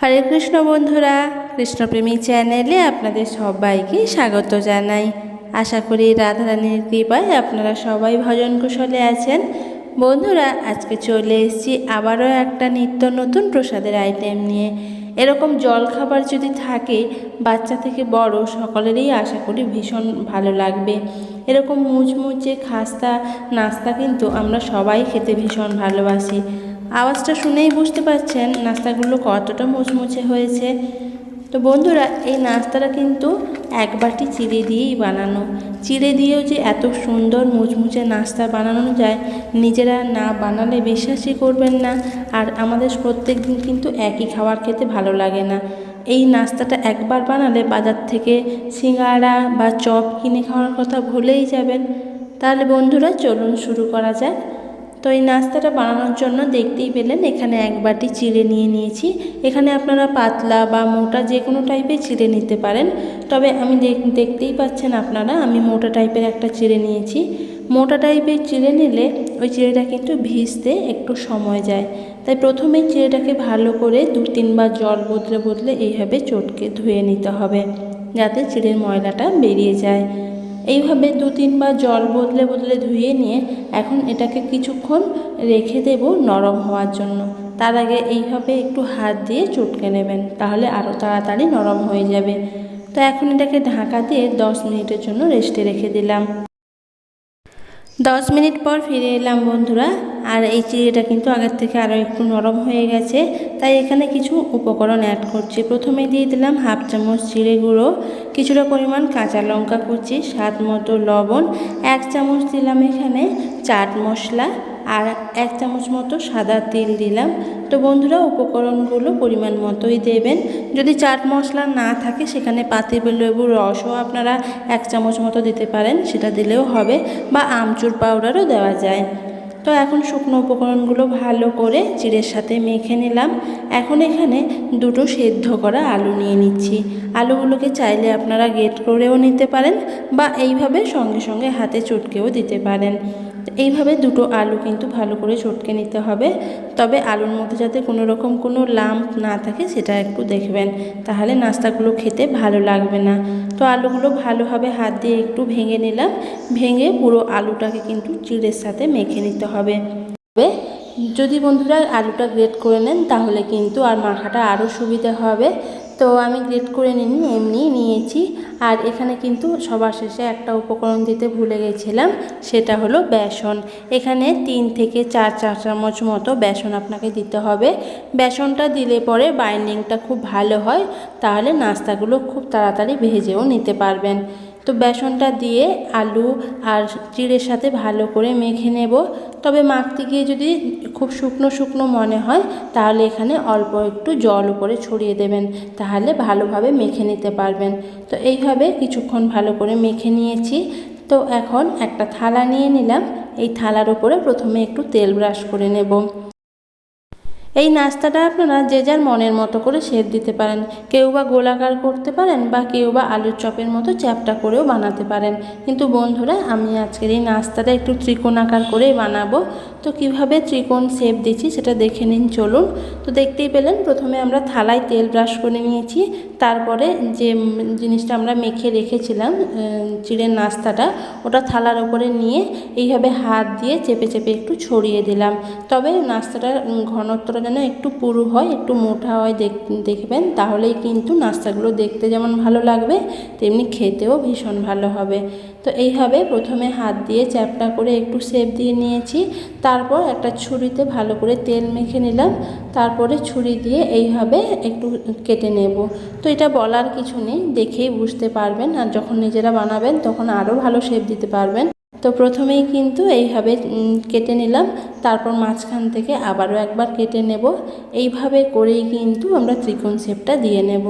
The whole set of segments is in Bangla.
হরে কৃষ্ণ বন্ধুরা, কৃষ্ণপ্রেমী চ্যানেলে আপনাদের সবাইকে স্বাগত জানাই। আশা করি রাধারানীর কৃপায় আপনারা সবাই ভজন কুশলে আছেন। বন্ধুরা, আজকে চলে এসেছি আবারও একটা নিত্য নতুন প্রসাদের আইটেম নিয়ে। এরকম জল খাবার যদি থাকে, বাচ্চা থেকে বড় সকলেরই আশা করি ভীষণ ভালো লাগবে। এরকম মুচমুচে খাস্তা, নাস্তা কিন্তু আমরা সবাই খেতে ভীষণ ভালোবাসি। আওয়াজটা শুনেই বুঝতে পারছেন নাস্তাগুলো কতটা মুচমুচে হয়েছে। তো বন্ধুরা, এই নাস্তাটা কিন্তু এক বাটি চিড়ে দিয়েই বানানো। চিড়ে দিয়েও যে এত সুন্দর মুচমুচে নাস্তা বানানো যায়, নিজেরা না বানালে বিশ্বাসই করবেন না। আর আমাদের প্রত্যেক দিন কিন্তু একই খাবার খেতে ভালো লাগে না। এই নাস্তাটা একবার বানালে বাজার থেকে সিঙ্গাড়া বা চপ কিনে খাওয়ার কথা ভুলেই যাবেন। তাহলে বন্ধুরা, চলুন শুরু করা যাক। তো এই নাস্তাটা বানানোর জন্য দেখতেই পেলেন, এখানে এক বাটি চিড়ে নিয়ে নিয়েছি। এখানে আপনারা পাতলা বা মোটা যে কোনো টাইপের চিড়ে নিতে পারেন। তবে আমি দেখতেই পাচ্ছেন আপনারা, আমি মোটা টাইপের একটা চিড়ে নিয়েছি। মোটা টাইপের চিড়ে নিলে ওই চিড়েটা কিন্তু ভিজতে একটু সময় যায়। তাই প্রথমে চিড়েটাকে ভালো করে দু তিনবার জল বদলে বদলে এইভাবে চটকে ধুয়ে নিতে হবে, যাতে চিড়ের ময়লাটা বেরিয়ে যায়। এইভাবে দু তিনবার জল বদলে বদলে ধুয়ে নিয়ে এখন এটাকে কিছুক্ষণ রেখে দেব নরম হওয়ার জন্য। তার আগে এইভাবে একটু হাত দিয়ে চটকে নেবেন, তাহলে আরও তাড়াতাড়ি নরম হয়ে যাবে। তো এখন এটাকে ঢাকা দিয়ে দশ মিনিটের জন্য রেস্টে রেখে দিলাম। দশ মিনিট পর ফিরে এলাম বন্ধুরা। আর এই চিড়েটা কিন্তু আগের থেকে আরও একটু নরম হয়ে গেছে, তাই এখানে কিছু উপকরণ অ্যাড করছি। প্রথমে দিয়ে দিলাম হাফ চামচ চিড়ে গুঁড়ো, কিছুটা পরিমাণ কাঁচা লঙ্কা কুচি, স্বাদ মতো লবণ, এক চামচ দিলাম এখানে চাট মশলা, আর এক চামচ মতো সাদা তেল দিলাম। তো বন্ধুরা, উপকরণগুলো পরিমাণ মতোই দেবেন। যদি চাট মশলা না থাকে, সেখানে পাতি লেবুর রসও আপনারা এক চামচ মতো দিতে পারেন, সেটা দিলেও হবে, বা আমচুর পাউডারও দেওয়া যায়। তো এখন শুকনো উপকরণগুলো ভালো করে চিড়ের সাথে মেখে নিলাম। এখন এখানে দুটো সেদ্ধ করা আলু নিয়ে নিচ্ছি। আলুগুলোকে চাইলে আপনারা গেট করেও নিতে পারেন বা এইভাবে সঙ্গে সঙ্গে হাতে চটকেও দিতে পারেন। এইভাবে দুটো আলু কিন্তু ভালো করে চটকে নিতে হবে। তবে আলুর মধ্যে যাতে কোনো রকম কোনো লাম্প না থাকে সেটা একটু দেখবেন। তাহলে নাস্তাগুলো খেতে ভালো লাগবে না। তো আলুগুলো ভালোভাবে হাত দিয়ে একটু ভেঙে নিলাম। ভেঙে পুরো আলুটাকে কিন্তু চিড়ের সাথে মেখে নিতে হবে। তবে যদি বন্ধুরা আলুটা গ্রেট করে নেন, তাহলে কিন্তু আর মাখাটা আরও সুবিধা হবে। তো আমি গ্রেট করে নিনি, এমনি নিয়েছি। আর এখানে কিন্তু সবার শেষে একটা উপকরণ দিতে ভুলে গেছিলাম, সেটা হলো বেসন। এখানে তিন থেকে চার চা চামচ মতো বেসন আপনাকে দিতে হবে। বেসনটা দিলে পরে বাইন্ডিংটা খুব ভালো হয়, তাহলে নাস্তাগুলো খুব তাড়াতাড়ি ভেজেও নিতে পারবেন। তো বেসনটা দিয়ে আলু আর চিড়ের সাথে ভালো করে মেখে নেব। তবে মাখতে গিয়ে যদি খুব শুকনো শুকনো মনে হয়, তাহলে এখানে অল্প একটু জল উপরে ছড়িয়ে দেবেন। তাহলে ভালোভাবে মেখে নিতে পারবেন। তো এইভাবে কিছুক্ষণ ভালো করে মেখে নিয়েছি। তো এখন একটা থালা নিয়ে নিলাম। এই থালার উপরে প্রথমে একটু তেল ব্রাশ করে নেব। এই নাস্তাটা আপনারা যে যার মনের মতো করে শেপ দিতে পারেন। কেউ বা গোলাকার করতে পারেন বা কেউ বা আলুর চপের মতো চ্যাপটা করেও বানাতে পারেন। কিন্তু বন্ধুরা, আমি আজকের এই নাস্তাটা একটু ত্রিকোণাকার করে বানাবো। তো কীভাবে ত্রিকোণ শেপ দিচ্ছি সেটা দেখে নিন, চলুন। তো দেখতেই পেলেন, প্রথমে আমরা থালায় তেল ব্রাশ করে নিয়েছি। তারপরে যে জিনিসটা আমরা মেখে রেখেছিলাম চিড়ের নাস্তাটা, ওটা থালার ওপরে নিয়ে এইভাবে হাত দিয়ে চেপে চেপে একটু ছড়িয়ে দিলাম। তবে নাস্তাটার ঘনত্বটা যেন একটু পুরু হয়, একটু মোটা হয় দেখবেন, তাহলেই কিন্তু নাস্তাগুলো দেখতে যেমন ভালো লাগবে, তেমনি খেতেও ভীষণ ভালো হবে। তো এইভাবে প্রথমে হাত দিয়ে চ্যাপটা করে একটু সেপ দিয়ে নিয়েছি। তারপর একটা ছুরিতে ভালো করে তেল মেখে নিলাম। তারপরে ছুরি দিয়ে এইভাবে একটু কেটে নেব। তো এটা বলার কিছু নেই, দেখেই বুঝতে পারবেন। আর যখন নিজেরা বানাবেন, তখন আরও ভালো শেপ দিতে পারবেন। তো প্রথমেই কিন্তু এইভাবে কেটে নিলাম। তারপর মাঝখান থেকে আবারও একবার কেটে নেব। এইভাবে করেই কিন্তু আমরা ত্রিকোণ শেপটা দিয়ে নেব।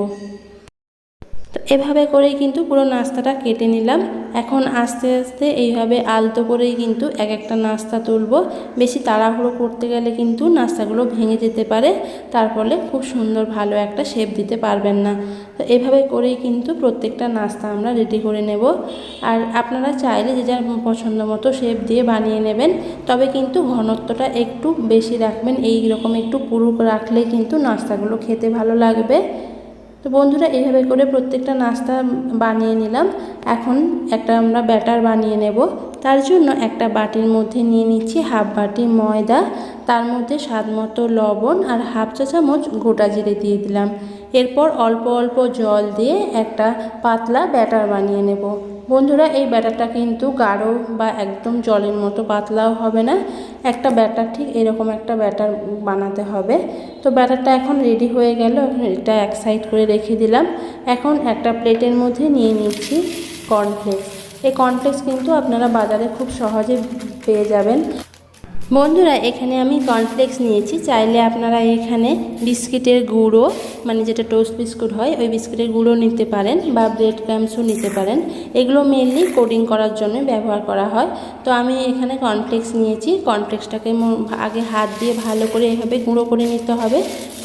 তো এভাবে করেই কিন্তু পুরো নাস্তাটা কেটে নিলাম। এখন আস্তে আস্তে এইভাবে আলতো করেই কিন্তু এক একটা নাস্তা তুলবো। বেশি তাড়াহুড়ো করতে গেলে কিন্তু নাস্তাগুলো ভেঙে যেতে পারে। তার ফলে খুব সুন্দর ভালো একটা শেপ দিতে পারবেন না। তো এভাবে করেই কিন্তু প্রত্যেকটা নাস্তা আমরা রেডি করে নেব। আর আপনারা চাইলে যে যার পছন্দ মতো শেপ দিয়ে বানিয়ে নেবেন, তবে কিন্তু ঘনত্বটা একটু বেশি রাখবেন। এই রকম একটু পুরু রাখলে কিন্তু নাস্তাগুলো খেতে ভালো লাগবে। তো বন্ধুরা, এইভাবে করে প্রত্যেকটা নাস্তা বানিয়ে নিলাম। এখন একটা আমরা ব্যাটার বানিয়ে নেব। তার জন্য একটা বাটির মধ্যে নিয়ে নিচ্ছি হাফ বাটি ময়দা। তার মধ্যে স্বাদ মতো লবণ আর হাফ চা চামচ গোটা জিরে দিয়ে দিলাম। এরপর অল্প অল্প জল দিয়ে একটা পাতলা ব্যাটার বানিয়ে নেব। বন্ধুরা, এই ব্যাটারটা কিন্তু গাঢ় বা একদম জলের মতো পাতলাও হবে না। একটা ব্যাটার ঠিক এরকম একটা ব্যাটার বানাতে হবে। তো ব্যাটারটা এখন রেডি হয়ে গেল এখন এটা এক সাইড করে রেখে দিলাম। এখন একটা প্লেটের মধ্যে নিয়ে নিচ্ছি কর্নফ্লেক্স এই কর্নফ্লেক্স কিন্তু আপনারা বাজারে খুব সহজে পেয়ে যাবেন। বন্ধুরা, এখানে আমি কর্নফ্লেক্স নিয়েছি। চাইলে আপনারা এখানে বিস্কিটের গুঁড়ো মানে যেটা টোস্ট বিস্কুট হয়, ওই বিস্কিটের গুঁড়ো নিতে পারেন বা ব্রেড ক্রামসও নিতে পারেন। এগুলো মেনলি কোডিং করার জন্য ব্যবহার করা হয়। তো আমি এখানে কর্নফ্লেক্স নিয়েছি। কর্নফ্লেক্সটাকে আগে হাত দিয়ে ভালো করে এভাবে গুঁড়ো করে নিতে হবে।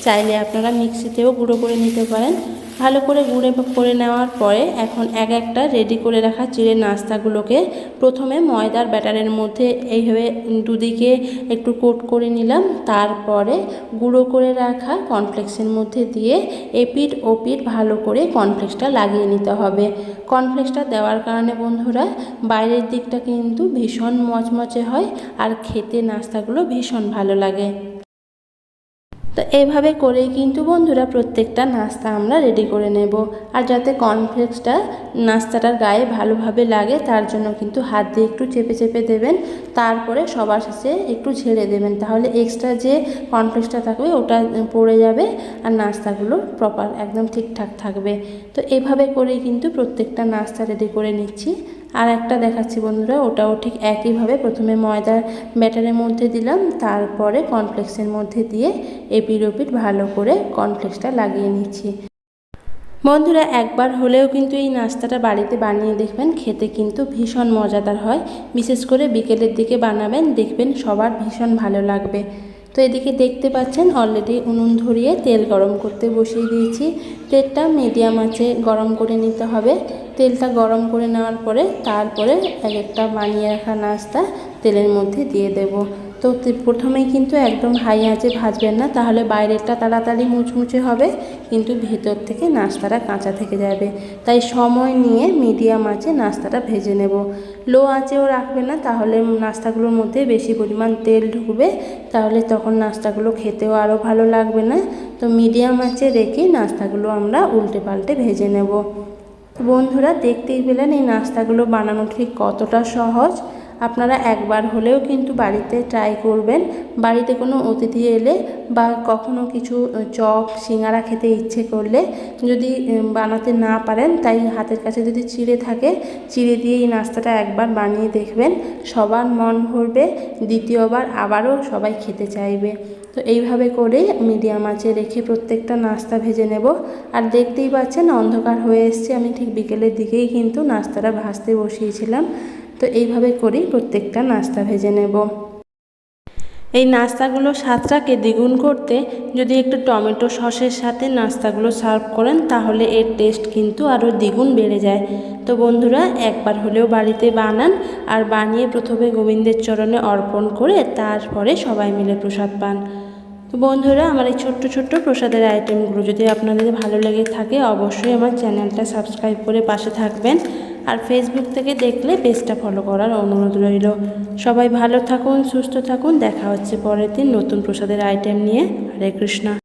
চাইলে আপনারা মিক্সিতেও গুঁড়ো করে নিতে পারেন। ভালো করে গুঁড়ে করে নেওয়ার পরে এখন এক একটা রেডি করে রাখা চিড়ে নাস্তাগুলোকে প্রথমে ময়দার ব্যাটারের মধ্যে এইভাবে দুদিকে একটু কোট করে নিলাম। তারপরে গুঁড়ো করে রাখা কর্নফ্লেক্সের মধ্যে দিয়ে এপিট ওপিট ভালো করে কর্নফ্লেক্সটা লাগিয়ে নিতে হবে। কর্নফ্লেক্সটা দেওয়ার কারণে বন্ধুরা বাইরের দিকটা কিন্তু ভীষণ মচমচে হয় আর খেতে নাস্তাগুলো ভীষণ ভালো লাগে। তো এইভাবে করেই কিন্তু বন্ধুরা প্রত্যেকটা নাস্তা আমরা রেডি করে নেব। আর যাতে কর্নফ্লেক্সটা নাস্তাটার গায়ে ভালোভাবে লাগে, তার জন্য কিন্তু হাত দিয়ে একটু চেপে চেপে দেবেন। তারপরে সবার শেষে একটু ঝেড়ে দেবেন। তাহলে এক্সট্রা যে কর্নফ্লেক্সটা থাকবে, ওটা পড়ে যাবে আর নাস্তাগুলো প্রপার একদম ঠিকঠাক থাকবে। তো এভাবে করেই কিন্তু প্রত্যেকটা নাস্তা রেডি করে নিচ্ছি। আর একটা দেখাচ্ছি বন্ধুরা, ওটাও ঠিক একইভাবে প্রথমে ময়দার ব্যাটারের মধ্যে দিলাম, তারপরে কর্নফ্লেক্সের মধ্যে দিয়ে এপির ওপিট ভালো করে কর্নফ্লেক্সটা লাগিয়ে নিচ্ছি। বন্ধুরা, একবার হলেও কিন্তু এই নাস্তাটা বাড়িতে বানিয়ে দেখবেন, খেতে কিন্তু ভীষণ মজাদার হয়। বিশেষ করে বিকেলের দিকে বানাবেন, দেখবেন সবার ভীষণ ভালো লাগবে। তো এদিকে দেখতে পাচ্ছেন অলরেডি উনুন ধরিয়ে তেল গরম করতে বসিয়ে দিয়েছি। তেলটা মিডিয়াম আছে, গরম করে নিতে হবে। তেলটা গরম করে নেওয়ার পরে তারপরে এক একটা বানিয়ে রাখা নাস্তা তেলের মধ্যে দিয়ে দেব। তো প্রথমেই কিন্তু একদম হাই আঁচে ভাজবেন না, তাহলে বাইরেরটা তাড়াতাড়ি মুচমুচে হবে, কিন্তু ভেতর থেকে নাস্তাটা কাঁচা থেকে যাবে। তাই সময় নিয়ে মিডিয়াম আঁচে নাস্তাটা ভেজে নেব। লো আঁচেও রাখবে না, তাহলে নাস্তাগুলোর মধ্যে বেশি পরিমাণ তেল ঢুকবে, তাহলে তখন নাস্তাগুলো খেতেও আরও ভালো লাগবে না। তো মিডিয়াম আঁচে রেখে নাস্তাগুলো আমরা উল্টে পাল্টে ভেজে নেব। বন্ধুরা, দেখতেই পেলেন এই নাস্তাগুলো বানানো ঠিক কতটা সহজ। আপনারা একবার হলেও কিন্তু বাড়িতে ট্রাই করবেন। বাড়িতে কোনো অতিথি এলে বা কখনো কিছু চপ, সিঙ্গারা খেতে ইচ্ছে করলে যদি বানাতে না পারেন, তাই হাতের কাছে যদি চিড়ে থাকে, চিড়ে দিয়ে এই নাস্তাটা একবার বানিয়ে দেখবেন। সবার মন ভরবে, দ্বিতীয়বার আবারও সবাই খেতে চাইবে। তো এইভাবে করে মিডিয়াম আঁচে রেখে প্রত্যেকটা নাস্তা ভেজে নেব। আর দেখতেই পাচ্ছেন, অন্ধকার হয়ে এসছে। আমি ঠিক বিকেলের দিকেই কিন্তু নাস্তাটা ভাজতে বসিয়েছিলাম। তো এইভাবে করেই প্রত্যেকটা নাস্তা ভেজে নেব। এই নাস্তাগুলো স্বাদটাকে দ্বিগুণ করতে যদি একটু টমেটো সসের সাথে নাস্তাগুলো সার্ভ করেন, তাহলে এর টেস্ট কিন্তু আরও দ্বিগুণ বেড়ে যায়। তো বন্ধুরা, একবার হলেও বাড়িতে বানান আর বানিয়ে প্রথমে গোবিন্দের চরণে অর্পণ করে তারপরে সবাই মিলে প্রসাদ পান। তো বন্ধুরা, আমার এই ছোট্ট ছোট্ট প্রসাদের আইটেমগুলো যদি আপনাদের ভালো লেগে থাকে, অবশ্যই আমার চ্যানেলটা সাবস্ক্রাইব করে পাশে থাকবেন। আর ফেসবুক থেকে দেখলে পেজটা ফলো করার অনুরোধ রইল। সবাই ভালো থাকুন, সুস্থ থাকুন। দেখা হচ্ছে পরের দিন নতুন প্রসাদের আইটেম নিয়ে। হরে কৃষ্ণা।